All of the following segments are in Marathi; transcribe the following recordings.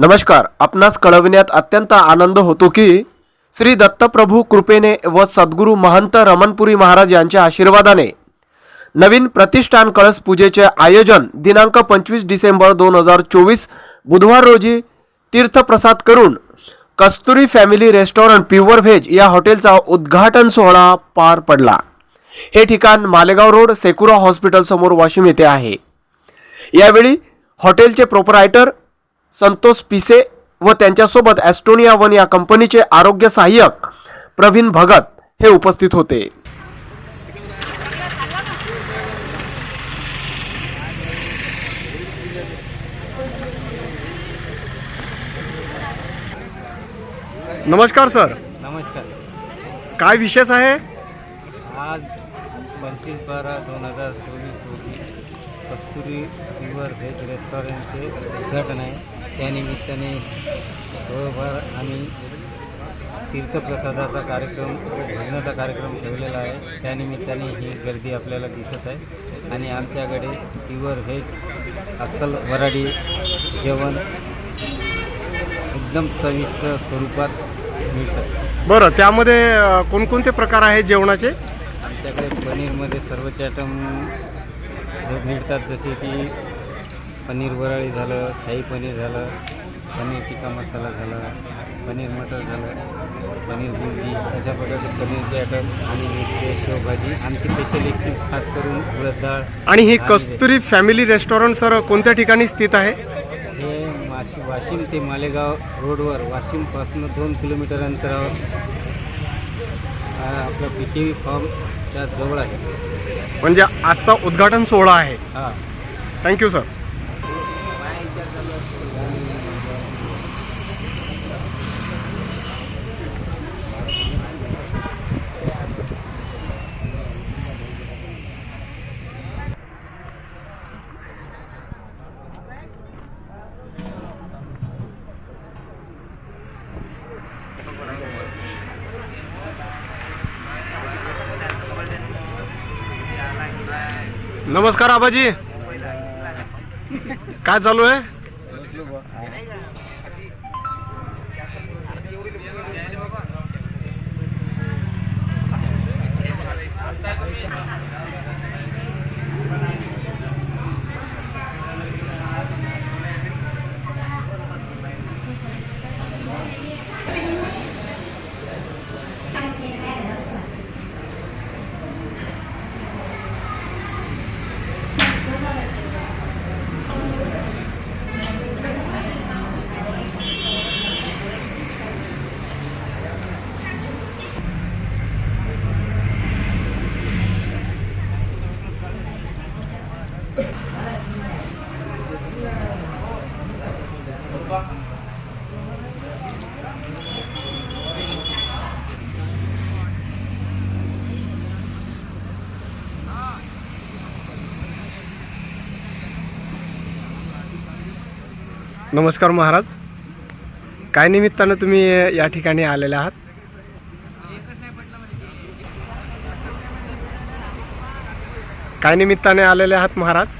नमस्कार आपणास कळविण्यात अत्यंत आनंद होतो की श्री दत्तप्रभू कृपेने व सद्गुरू महंत रमणपुरी महाराज यांच्या आशीर्वादाने नवीन प्रतिष्ठान कळस पूजेचे आयोजन दिनांक पंचवीस डिसेंबर दोन हजार चोवीस बुधवार रोजी तीर्थप्रसाद करून Kasturi family restaurant pure veg या हॉटेलचा उद्घाटन सोहळा पार पडला. हे ठिकाण मालेगाव रोड सेकुरा हॉस्पिटलसमोर वाशिम येथे आहे. यावेळी हॉटेलचे प्रोपरायटर संतोष पिसे व त्यांच्यासोबत ॲस्टोनिया वन या कंपनीचे आरोग्य सहाय्यक प्रवीण भगत हे उपस्थित होते. नमस्कार सर. नमस्कार. काय विशेष आहे? आज पंचवीस बारा दोन हजार चोवीस कस्तुरी प्युअर व्हेज रेस्टॉरंटचे उद्घाटन आहे. त्यानिमित्ताने थोडंफार आम्ही तीर्थप्रसादाचा कार्यक्रम भजनाचा कार्यक्रम ठेवलेला आहे. त्यानिमित्ताने ही गर्दी आपल्याला दिसत आहे. आणि आमच्याकडे प्युअर व्हेज अस्सल वराडी जेवण एकदम चविष्ट स्वरूपात मिळतं. बरं त्यामध्ये कोणकोणते प्रकार आहे जेवणाचे? आमच्याकडे पनीरमध्ये सर्वच आयटम जे मिळतात जसे की पनीर वराळी झालं शाही पनीर झालं पनीर टिक्का मसाला झाला पनीर मटर झालं पनीर भुर्जी अशा प्रकारचे पनीरचे आयटम आणि मिक्स शेवभाजी आमची स्पेशलिस्टची खास करून उडद डाळ आणि ही कस्तुरी फॅमिली रेस्टॉरंट सर कोणत्या ठिकाणी स्थित आहे? हे वाशी वाशिम ते मालेगाव रोडवर वाशिमपासून दोन किलोमीटर अंतरावर. आपलं पी टी व्ही फॉर्मच्या जवळ आहे. म्हणजे आजचा उद्घाटन सोहळा आहे. हां. थँक्यू सर नमस्कार आबाजी. काय चालू आहे? नमस्कार महाराज. काय निमित्तानं तुम्ही या ठिकाणी आलेले आहात? काय निमित्ताने आलेले आहात महाराज?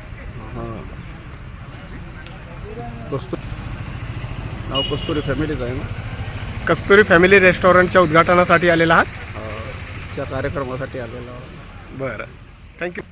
नाव कस्तुरी फॅमिलीच आहे ना? कस्तुरी फॅमिली रेस्टॉरंटच्या उद्घाटनासाठी आलेला आहात? त्या कार्यक्रमासाठी आलेलो. बरं. थँक्यू